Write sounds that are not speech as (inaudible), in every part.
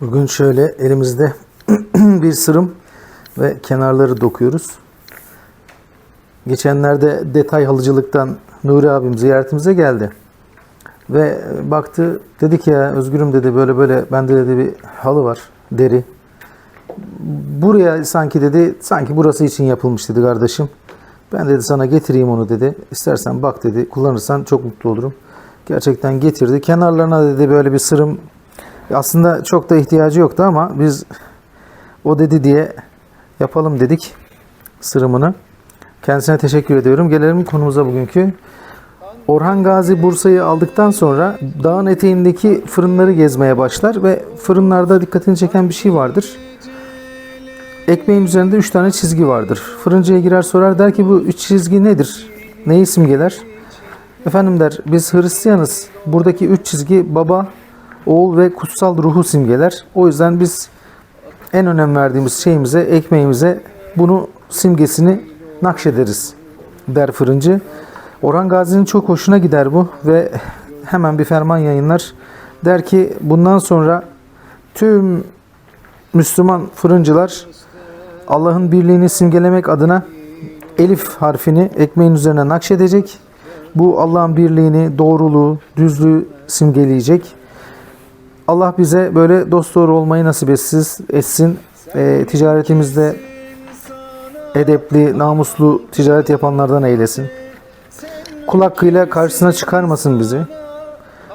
Bugün şöyle elimizde (clears throat) bir sırım ve kenarları dokuyoruz. Geçenlerde detay halıcılıktan Nuri abim ziyaretimize geldi. Ve baktı dedi ki ya Özgürüm dedi böyle böyle bende dedi bir halı var deri. Buraya sanki dedi sanki burası için yapılmış dedi kardeşim. Ben dedi sana getireyim onu dedi. İstersen bak dedi kullanırsan çok mutlu olurum. Gerçekten getirdi. Kenarlarına dedi böyle bir sırım aslında çok da ihtiyacı yoktu ama biz o dedi diye yapalım dedik sırımını. Kendisine teşekkür ediyorum. Gelelim konumuza bugünkü. Orhan Gazi Bursa'yı aldıktan sonra dağın eteğindeki fırınları gezmeye başlar ve fırınlarda dikkatini çeken bir şey vardır. Ekmeğin üzerinde 3 tane çizgi vardır. Fırıncıya girer sorar der ki bu 3 çizgi nedir? Neyi simgeler? Efendim der biz Hristiyanız. Buradaki 3 çizgi baba, oğul ve kutsal ruhu simgeler. O yüzden biz en önem verdiğimiz şeyimize, ekmeğimize bunu simgesini nakşederiz der fırıncı. Orhan Gazi'nin çok hoşuna gider bu ve hemen bir ferman yayınlar. Der ki bundan sonra tüm Müslüman fırıncılar Allah'ın birliğini simgelemek adına elif harfini ekmeğin üzerine nakşedecek. Bu Allah'ın birliğini, doğruluğu, düzlüğü simgeleyecek. Allah bize böyle dost doğru olmayı nasip etsin. etsin. Ee, ticaretimizde edepli, namuslu ticaret yapanlardan eylesin. Kul hakkıyla karşısına çıkarmasın bizi.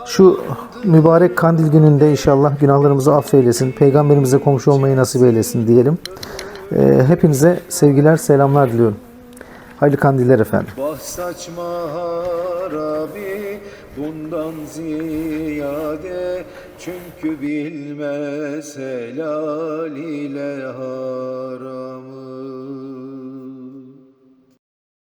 Şu mübarek kandil gününde inşallah günahlarımızı affeylesin. Peygamberimize komşu olmayı nasip eylesin diyelim. Ee, hepinize sevgiler, selamlar diliyorum. Hayırlı kandiller efendim. Bah saçma bundan ziyade Çünkü bilmez helal ile haram